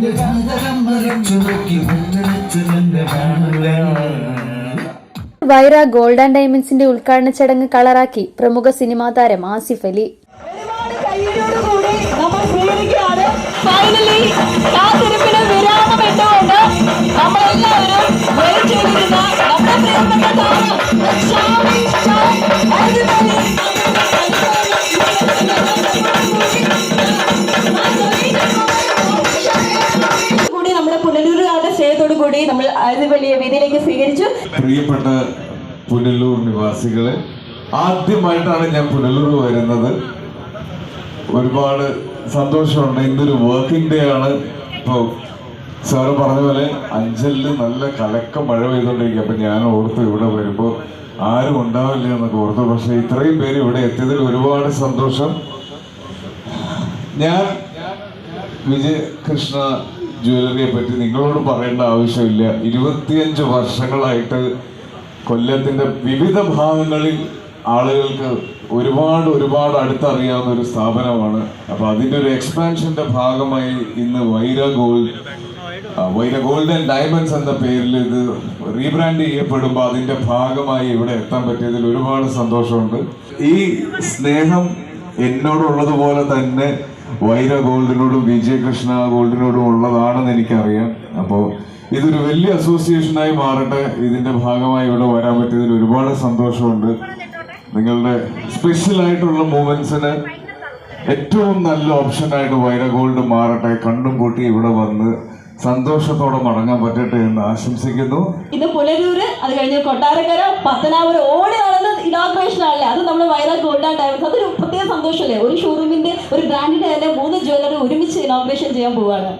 നിന്റെ കാതരം മറിച്ചു നോക്കി മുത്തരച്ചു നിന്റെ കാണുകയാണ് വൈറ ഗോൾഡ് ആൻഡ് ഡയമണ്ട്സിന്റെ ഉദ്ഘാടന ചടങ്ങ് കളറാക്കി പ്രമുഖ സിനിമാ താരം ആസിഫ് അലി. പ്രിയപ്പെട്ട പുനലൂർ നിവാസികളെ ആദ്യമായിട്ടാണ് ഞാൻ പുനലൂർ വരുന്നത്. ഒരുപാട് സന്തോഷമുണ്ട്. ഇന്നൊരു വർക്കിംഗ് ഡേ ആണ്. ഇപ്പോൾ സാറ് പറഞ്ഞ പോലെ അഞ്ചലിൽ നല്ല കലക്ക മഴ പെയ്തുകൊണ്ടിരിക്കുക അപ്പം ഞാൻ ഓർത്ത് ഇവിടെ വരുമ്പോൾ ആരും ഉണ്ടാവില്ല എന്നൊക്കെ ഓർത്തു. പക്ഷേ ഇത്രയും പേര് ഇവിടെ എത്തിയതിൽ ഒരുപാട് സന്തോഷം. ഞാൻ വിജയകൃഷ്ണ ജ്വല്ലറിയെ പറ്റി നിങ്ങളോട് പറയേണ്ട ആവശ്യമില്ല. ഇരുപത്തിയഞ്ച് വർഷങ്ങളായിട്ട് കൊല്ലത്തിന്റെ വിവിധ ഭാഗങ്ങളിൽ ആളുകൾക്ക് ഒരുപാട് ഒരുപാട് അടുത്തറിയാവുന്ന ഒരു സ്ഥാപനമാണ്. അപ്പൊ അതിന്റെ ഒരു എക്സ്പാൻഷന്റെ ഭാഗമായി ഇന്ന് Vaira gold Vaira gold and diamonds എന്ന പേരിൽ ഇത് റീബ്രാൻഡ് ചെയ്യപ്പെടുമ്പോൾ അതിന്റെ ഭാഗമായി ഇവിടെ എത്താൻ പറ്റിയതിൽ ഒരുപാട് സന്തോഷമുണ്ട്. ഈ സ്നേഹം എന്നോടുള്ളതുപോലെ തന്നെ വൈര ഗോൾഡിനോടും വിജയകൃഷ്ണ ഗോൾഡിനോടും ഉള്ളതാണെന്ന് എനിക്കറിയാം. അപ്പോൾ ഇതൊരു വലിയ അസോസിയേഷനായി മാറട്ടെ. ഇതിന്റെ ഭാഗമായി ഇവിടെ വരാൻ പറ്റിയതിൽ ഒരുപാട് സന്തോഷമുണ്ട്. നിങ്ങളുടെ സ്പെഷ്യൽ ആയിട്ടുള്ള മൂമെന്റ്സിന് ഏറ്റവും നല്ല ഓപ്ഷനായിട്ട് വൈര ഗോൾഡ് മാറട്ടെ. കണ്ടും കൂട്ടി ഇവിടെ വന്ന് സന്തോഷത്തോടെ മടങ്ങാൻ പറ്റട്ടെ എന്ന് ആശംസിക്കുന്നു. ഇത് പുലരൂര് അത് കഴിഞ്ഞ് കൊട്ടാരക്കര പത്തനാപുരം ഓടി നടന്ന ഇനോഗ്രേഷൻ ആണല്ലേ? അത് നമ്മൾ വയറ ഗോൾഡ് ആൻഡ് ഡയമണ്ട്സ്. അതൊരു പ്രത്യേക സന്തോഷമല്ലേ? ഒരു ഷോറൂമിന്റെ ഒരു ബ്രാൻഡിന്റെ തന്നെ മൂന്ന് ജ്വല്ലറി ഒരുമിച്ച് ഇനോഗ്രേഷൻ ചെയ്യാൻ പോവാണ്.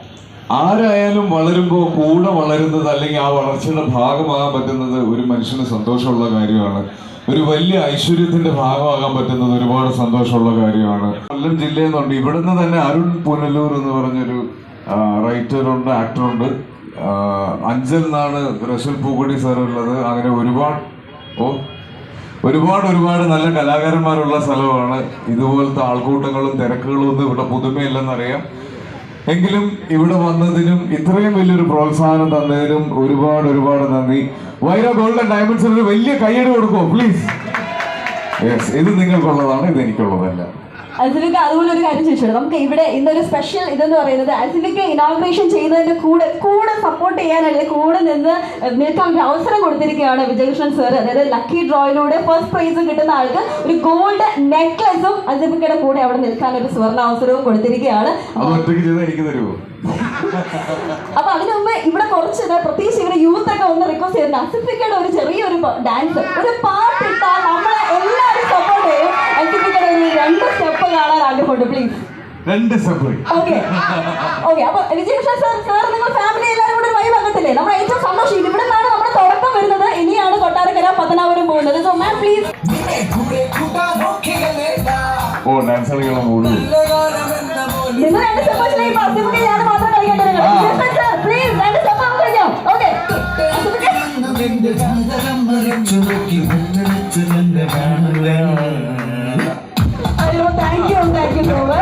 ആരായാലും വളരുമ്പോൾ കൂടെ വളരുന്നത് അല്ലെങ്കിൽ ആ വളർച്ചയുടെ ഭാഗമാകാൻ പറ്റുന്നത് ഒരു മനുഷ്യന് സന്തോഷമുള്ള കാര്യമാണ്. ഒരു വലിയ ഐശ്വര്യത്തിന്റെ ഭാഗമാകാൻ പറ്റുന്നത് ഒരുപാട് സന്തോഷമുള്ള കാര്യമാണ്. കൊല്ലം ജില്ലയിൽ ഇവിടുന്ന് തന്നെ അരുൺ പുനലൂർ എന്ന് പറഞ്ഞൊരു റൈറ്ററുണ്ട് ആക്ടറുണ്ട്. അഞ്ചൽ നിന്നാണ് റഷൽ പൂക്കുടി സാറുള്ളത്. അങ്ങനെ ഒരുപാട് ഓ ഒരുപാട് ഒരുപാട് നല്ല കലാകാരന്മാരുള്ള സ്ഥലമാണ്. ഇതുപോലത്തെ ആൾക്കൂട്ടങ്ങളും തിരക്കുകളും ഒന്നും ഇവിടെ പുതുമയില്ലെന്നറിയാം. എങ്കിലും ഇവിടെ വന്നതിനും ഇത്രയും വലിയൊരു പ്രോത്സാഹനം തന്നതിനും ഒരുപാട് ഒരുപാട് നന്ദി. വൈര ഗോൾഡൻ ഡയമണ്ട്സിന് ഒരു വലിയ കൈയ്യടി കൊടുക്കുമോ പ്ലീസ് യെസ് ഇത് നിങ്ങൾക്കുള്ളതാണ് ഇത് എനിക്കുള്ളതല്ല. അസിഫിക്ക അതുപോലെ ഒരു കാര്യം ചോദിച്ചോളൂ. നമുക്ക് ഇവിടെ ഇന്നൊരു സ്പെഷ്യൽ ഇതെന്ന് പറയുന്നത് അസിഫിക്ക ഇനോഗ്രേഷൻ ചെയ്യുന്നതിന്റെ കൂടെ കൂടെ സപ്പോർട്ട് ചെയ്യാൻ അല്ലെങ്കിൽ കൂടെ നിന്ന് നിൽക്കാൻ ഒരു അവസരം കൊടുത്തിരിക്കുകയാണ് വിജയകൃഷ്ണൻ സാർ അതായത് ലക്കി ഡ്രോയിലൂടെ ഫസ്റ്റ് പ്രൈസ് കിട്ടുന്ന ആൾക്ക് ഒരു ഗോൾഡ് നെക്ലസും അസിഫിക്കയുടെ കൂടെ അവിടെ നിൽക്കാൻ ഒരു സുവർണ അവസരവും കൊടുത്തിരിക്കുകയാണ് അപ്പൊ അതിനു മുമ്പ് ഇവിടെ കുറച്ച് പ്രത്യേകിച്ച് ഇവിടെ യൂത്ത് ഒക്കെ ഒന്ന് റിക്വസ്റ്റ് ചെയ്യുന്ന അസിഫിക്കയുടെ ഒരു ചെറിയൊരു ഡാൻസ് ഒരു പാട്ട് ഇട്ടാൽ നമ്മളെ എല്ലാവരും സപ്പോർട്ട് ചെയ്യും. അസിഫിക്കയുടെ ഒരു രണ്ട് സ്റ്റെപ്പ് കാണാൻ ആഗ്രഹമുണ്ട് പ്ലീസ് രണ്ട് സ്റ്റെപ്പ് ഓക്കെ ഓക്കെ അപ്പൊ വിജയകൃഷ്ണ സാർ സാർ നിങ്ങൾ ഫാമിലി എല്ലാവരും കൂടെ വൈ വന്നിട്ടില്ലേ നമ്മൾ ഏറ്റവും സന്തോഷം ഇവിടെ നിന്നാണ് നമ്മുടെ തുടക്കം വരുന്നത്. ഇനിയാണ് കൊട്ടാരക്കര പത്തനാപുരം പോകുന്നത്. So ma'am please oh dance കളിക്കണം മൂന്ന് നിങ്ങൾ രണ്ട് ഇപ്പൊ അസിഫിക്ക ഞാൻ മാത്രം കളിക്കേണ്ടത് വിജയകൃഷ്ണൻ സാർ പ്ലീസ് രണ്ട് സ്റ്റെപ്പ് കഴിഞ്ഞോ? ഓക്കെ നിന്റെ കാതരം മറിച്ചു നോക്കി നിന്റെ Thank you.